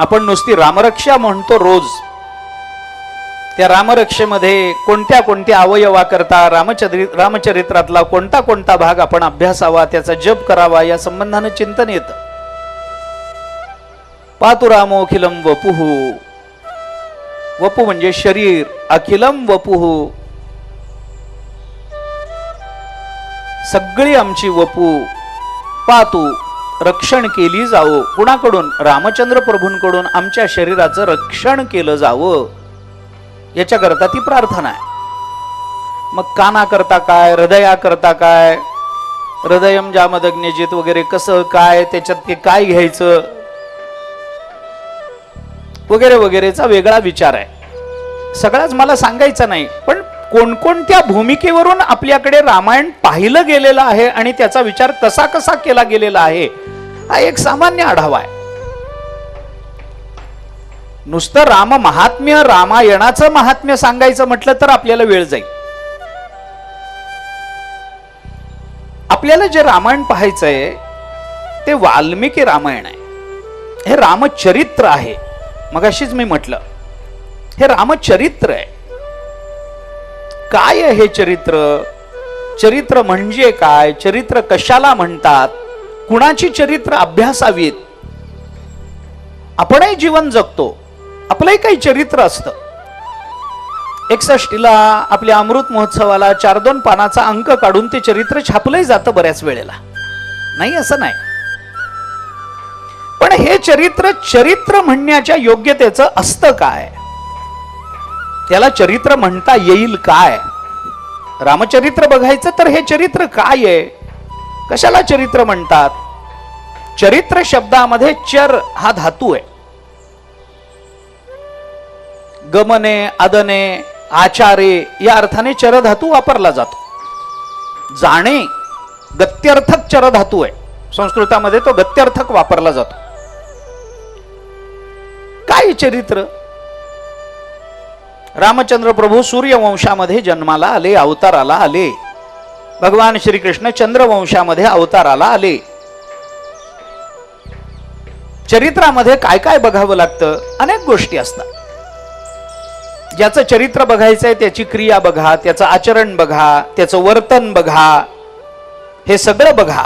आपण नुसती रामरक्षा म्हणतो रोज. त्या रामरक्षेमध्ये कोणत्या कोणत्या अवयवाकरता रामचरि रामचरित्रातला कोणता कोणता भाग आपण अभ्यासावा त्याचा जप करावा या संबंधानं चिंतन येतं. पातुरामो अखिलम वपुहू वपू म्हणजे शरीर अखिलम वपुहू सगळी आमची वपू पातू रक्षण केली जावो. कुणाकडून? रामचंद्र प्रभूंकडून आमच्या शरीराचं रक्षण केलं जावं. याच्याकरता ती प्रार्थना आहे. मग काना करता काय? हृदया करता काय? हृदयम जामदग्नेजित वगैरे कसं काय? त्याच्यात ते काय घ्यायचं? वगैरे वगैरेचा वेगळा विचार आहे. सगळाच मला सांगायचं नाही पण कोणकोणत्या भूमिकेवरून आपल्याकडे रामायण पाहिलं गेलेलं आहे आणि त्याचा विचार कसा कसा केला गेलेला आहे हा एक सामान्य आढावा आहे. नुसतं राम महात्म्य रामायणाचं महात्म्य सांगायचं म्हटलं तर आपल्याला वेळ जाईल. आपल्याला जे रामायण पाहायचंय ते वाल्मिकी रामायण आहे. हे रामचरित्र आहे. मग अशीच मी म्हटलं हे रामचरित्र आहे. काय आहे हे चरित्र? चरित्र म्हणजे काय? चरित्र कशाला म्हणतात? कुणाची चरित्र अभ्यासावीत? आपणही जीवन जगतो आपलंही काही चरित्र असतं. एकसष्टीला आपल्या अमृत महोत्सवाला चार दोन पानाचा अंक काढून ते चरित्र छापलंही जातं बऱ्याच वेळेला. नाही असं नाही. पण हे चरित्र चरित्र म्हणण्याच्या योग्यतेचं असतं काय? त्याला चरित्र म्हणता येईल काय? रामचरित्र बघायचं तर हे चरित्र काय आहे? कशाला चरित्र म्हणतात? चरित्र शब्दामध्ये चर हा धातू आहे. गमने अदने आचारे या अर्थाने चरधातू वापरला जातो. जाणे गत्यर्थक चरधातू आहे. संस्कृतामध्ये तो गत्यर्थक वापरला जातो. काय चरित्र? रामचंद्र प्रभू सूर्यवंशामध्ये जन्माला आले अवताराला आले. भगवान श्रीकृष्ण चंद्रवंशामध्ये अवताराला आले. चरित्रामध्ये काय काय बघावं लागतं? अनेक गोष्टी असतात. ज्याचं चरित्र बघायचंय त्याची क्रिया बघा त्याचं आचरण बघा त्याचं वर्तन बघा हे सगळं बघा.